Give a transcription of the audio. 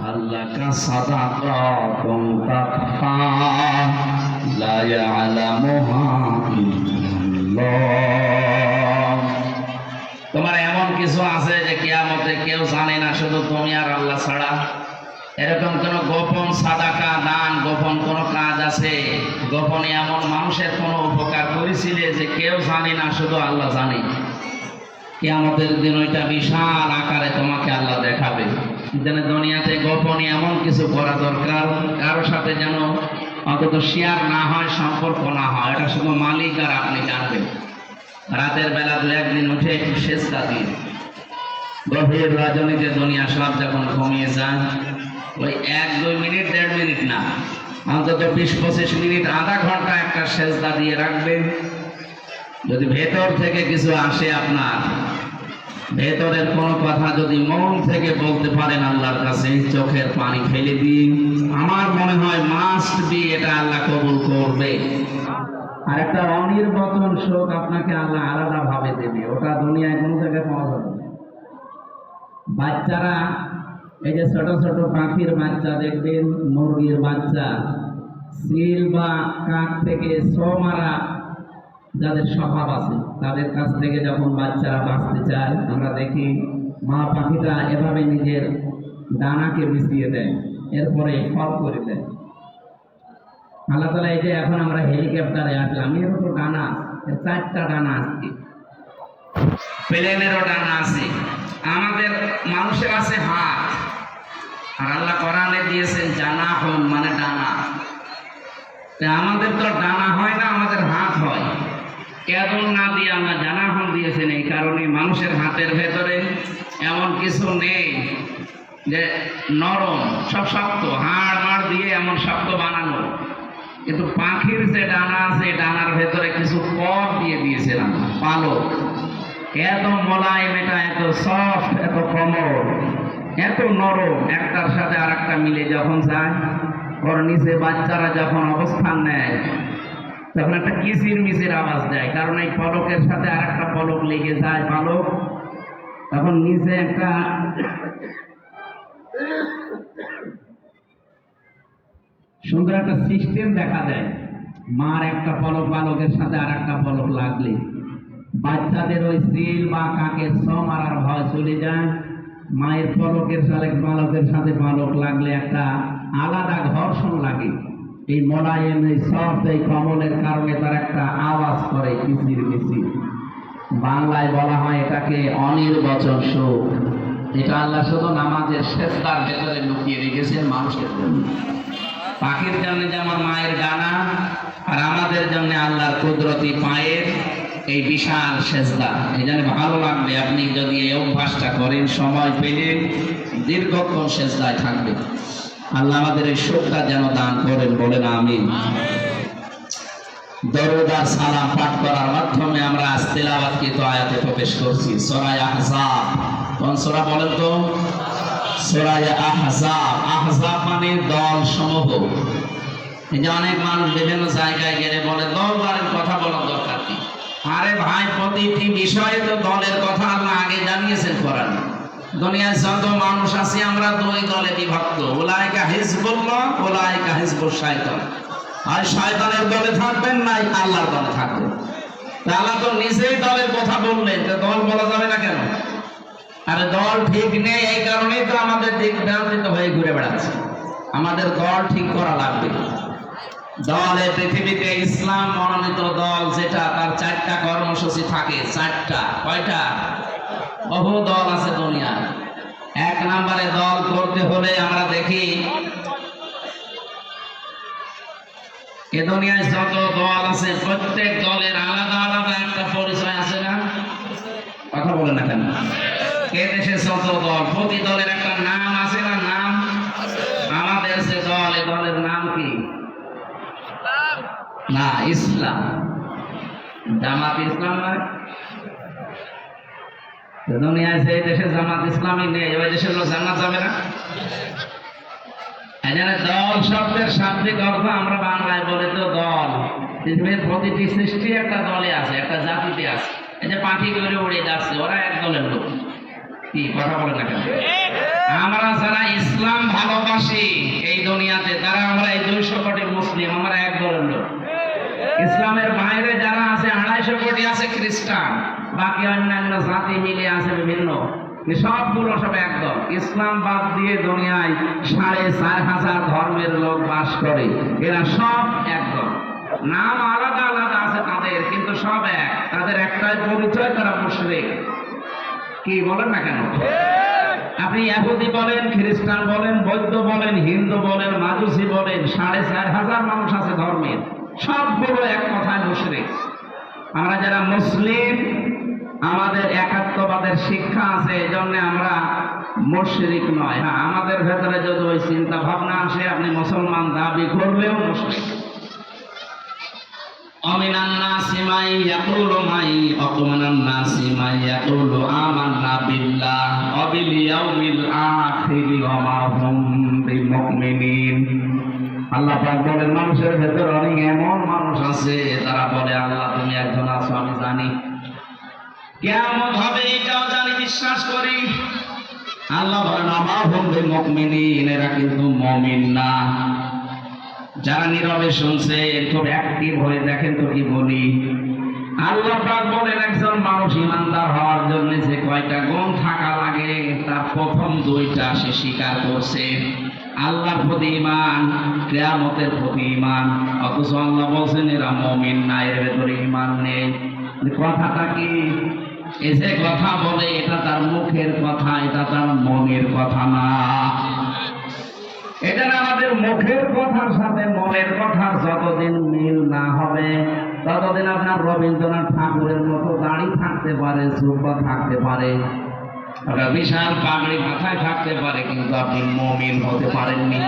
لك صدقة تخفى لا يعلمها إلا الله তোমার এমন কিছু আছে যে কিয়ামতে কেউ জানে না শুধু তুমি আর আল্লাহ ছাড়া এরকম কোন গোপন সাদাকা দান গোপন কোন কাজ আছে গোপনে এমন মানুষের কোনো উপকার করেছিলে যে কেউ জানে না শুধু আল্লাহ জানে কিয়ামতের দিন ওইটা বিশাল আকারে তোমাকে আল্লাহ দেখাবে যেন দুনিয়াতে গোপনে এমন কিছু করা দরকার কারোর সাথে যেন অন্তত শেয়ার না হয়, সম্পর্ক না হয়। এটা শুধু মালিক আর আপনি জানবেন। রাতের বেলা দু একদিন উঠে একটু শেষটা দিন। গভীর রজনীতে দুনিয়া সব যখন কমিয়ে যান ওই এক, দুই মিনিট, দেড় মিনিট না, অন্তত বিশ, পঁচিশ মিনিট, আধা ঘণ্টা একটা সেজদা দিয়ে রাখবেন। যদি ভেতর থেকে কিছু আসে আপনার ভেতরের কোনো কথা যদি মন থেকে বলতে পারেন আল্লাহর কাছে, চোখের পানি ফেলে দিন। আমার মনে হয় মাস্ট বি এটা আল্লাহ কবুল করবে। আর একটা অনির্বচন শোক আপনাকে আল্লাহ আলাদা ভাবে দেবে। ওটা দুনিয়ায় কোনো জায়গায় পাওয়া যাবে বাচ্চারা, এই যে ছোট ছোট পাখির বাচ্চা দেখবেন, মুরগির বাচ্চা সিল বা কাক থেকে ছো মারা যাদের স্বভাব আছে, তাদের কাছ থেকে যখন বাচ্চারা বাঁচতে চায়, আমরা দেখি মা পাখিটা এভাবে নিজের ডানাকে মিশিয়ে দেয়, এরপরে ফল করে দেয়। আল্লাহ তালা এই যে এখন আমরা হেলিকপ্টারে আসলাম, এরও তো ডানা চারটা ডানা আছে। প্লেনেরও ডানা আছে, আমাদের মানুষের আছে হাত। আর আল্লাহ কোরআনে দিয়েছেন জানা হন মানে ডানা। আমাদের তো ডানা হয় না, আমাদের হাত হয়। কেবল না দিয়ে আমরা জানা হন দিয়েছেন এই কারণে মানুষের হাতের ভেতরে এমন কিছু নেই যে নরম সব শক্ত হাড় মাড় দিয়ে এমন শক্ত বানানো। কিন্তু পাখির যে ডানা আছে ডানার ভেতরে কিছু পথ দিয়ে দিয়েছিলাম, পালক। এত মোলায়েম এটা এত সফট এত কোমল, এত নরম। একটার সাথে আর একটা মিলে যখন যায়, ওর নিচে বাচ্চারা যখন অবস্থান নেয় তখন একটা কিচির মিচির আওয়াজ দেয়। কারণ এই পলকের সাথে আর একটা পলক লেগে যায় পালক। তখন নিচে একটা সুন্দর একটা সিস্টেম দেখা দেয়। মার একটা পলক, বালকের সাথে আর একটা পলক লাগলে। বাচ্চাদের ওই সিল বা কাকের ছ মারার ভয় চলে যায়। মায়ের পলকের সাথে, বালকের সাথে বালক লাগলে একটা আলাদা ঘর্ষণ লাগে। এই মোলায়েম, এই সফট, এই কমলের কারণে তার একটা আওয়াজ করে, কিচির মিচির বাংলায় বলা হয় এটাকে অনির্বচন সুখ এটা আল্লাহ শুধু নামাজের শেষদার ভেতরে লুকিয়ে রেখেছেন মানুষের জন্য। পাখির জন্য যেমন মায়ের ডানা, আর আমাদের জন্য আল্লাহর কুদরতি পায়ের এই বিশাল সেজদা এই জন্য ভালো লাগবে আপনি যদি এই অভ্যাসটা করেন, সময় পেলে দীর্ঘক্ষণ সেজদায় থাকবে আল্লাহ আমাদের এই শোকটা যেন দান করেন, বলেন আমি দরুদ সালাম পাঠ করার মাধ্যমে আমরা আজ তেলাওয়াতকৃত আয়াতে প্রবেশ করছি সরায় আহজাব। কোন সূরা বলেন তো? সরায় আহজাব। আহজাব মানে দল সমূহ। যে অনেক মানুষ বিভিন্ন জায়গায় গেলে বলে, দল, দলের কথা বলার দরকার কি? আরে ভাই, প্রতিটি বিষয়ে তো দলের কথা আল্লাহ আগে জানিয়েছেন করার দুনিয়ায় যত মানুষ আছে আমরা দুই দলে বিভক্ত। ওলাইকা হিজবুল্লাহ ওলাইকা হিজবুল শায়তান আর শয়তানের দলে থাকবেন নাই আল্লাহর দলে থাকবেন। আল্লাহ তো নিজেই দলের কথা বললেন দল বলা যাবে না কেন? আরে দল ঠিক নেই, এই কারণেই তো আমাদের দিক বিভ্রান্তিত হয়ে ঘুরে বেড়াচ্ছে। আমাদের দল ঠিক করা লাগবে দল দলে পৃথিবীতে ইসলাম মনোনীত দল যেটা, তার চারটা কর্মসূচি থাকে, চারটা। কয়টা? বহু দল আছে দুনিয়ায় এক নম্বরে দল করতে হলে আমরা দেখি, এ দুনিয়ায় যত দল আছে, প্রত্যেক দলের আলাদা আলাদা একটা পরিচয় আছে না? কথা বলে না কেন? এ দেশে যত দল, প্রতি দলের একটা নাম আছে না নাম? আমাদের যে দল, এ দলের নাম কি? না, ইসলাম। জামাত ইসলাম নয় তো দুনিয়ায় যে দেশে জামাত ইসলামী নেই, ওই লোক যাবে না? এখানে দল শব্দের শাব্দিক অর্থ আমরা বাংলায় বলি তো দল। পৃথিবীর প্রতিটি সৃষ্টি একটা দলে আছে, একটা জাতিতে আছে। এই যে পাখি করে উড়ে যাচ্ছে, ওরা এক দলের লোক। কি কথা বলে না আমরা যারা ইসলাম ভালোবাসি এই দুনিয়াতে, তারা আমরা এই দুইশো কোটি মুসলিম, আমরা এক দলের লোক। ইসলামের বাইরে যারা আছে আড়াইশো কোটি আছে খ্রিস্টান, বাকি অন্যান্য জাতি মিলে আছে বিভিন্ন। সবগুলো সব একদম ইসলাম বাদ দিয়ে দুনিয়ায় সাড়ে চার হাজার ধর্মের লোক বাস করে। এরা সব একদম নাম আলাদা আলাদা আছে তাদের, কিন্তু সব এক। তাদের একটাই পরিচয়, তারা মুশরিক। কি বলেন না কেন? আপনি ইহুদি বলেন, খ্রিস্টান বলেন, বৌদ্ধ বলেন, হিন্দু বলেন মাজুসি বলেন, সাড়ে চার হাজার মানুষ আছে ধর্মের। সবগুলো এক কথায় মুশরিক। আমরা যারা মুসলিম আমাদের একাত্মবাদের শিক্ষা আছে এই জন্য আমরা মুশরিক নয় হ্যাঁ আমাদের ভেতরে যদি ওই চিন্তা ভাবনা আসে আপনি মুসলমান দাবি করলেও মুশরিক ومن الناس من يقول من ومن الناس من يقول آمنا بالله وباليوم الآخر وما هم بمؤمنين আল্লাহ পাক বলেন, মানুষের ভেতর অনেক এমন মানুষ আছে, তারা বলে, আল্লাহ, তুমি একজন আছো, আমি জানি। কেমন হবে, এটাও জানি, বিশ্বাস করি। আল্লাহ বলেন আমার বন্ধু মকমিনিন এরা কিন্তু মমিন না। যারা নীরবে শুনছে, খুব অ্যাক্টিভ হয়ে দেখেন তো কি বলি। আল্লাহ পাক বলেন, একজন মানুষ ইমানদার হওয়ার জন্য যে কয়টা গুণ থাকা লাগে, তার প্রথম দুইটা সে স্বীকার করছে। আল্লাহর প্রতি ইমান কেয়ামতের প্রতি ইমান অথচ আল্লাহ বলছেন, এরা মমিন না, এর ভেতরে ইমান নেই। কথাটা কি? এই যে কথা বলে, এটা তার মুখের কথা, এটা তার মনের কথা না। এটা আমাদের মুখের কথার সাথে মনের কথা যতদিন মিল না হবে, ততদিন আপনার রবীন্দ্রনাথ ঠাকুরের মতো দাড়ি থাকতে পারে সুব্বা থাকতে পারে। বিশাল পাগড়ি মাথায় থাকতে পারে কিন্তু আপনি মমিন হতে পারেননি।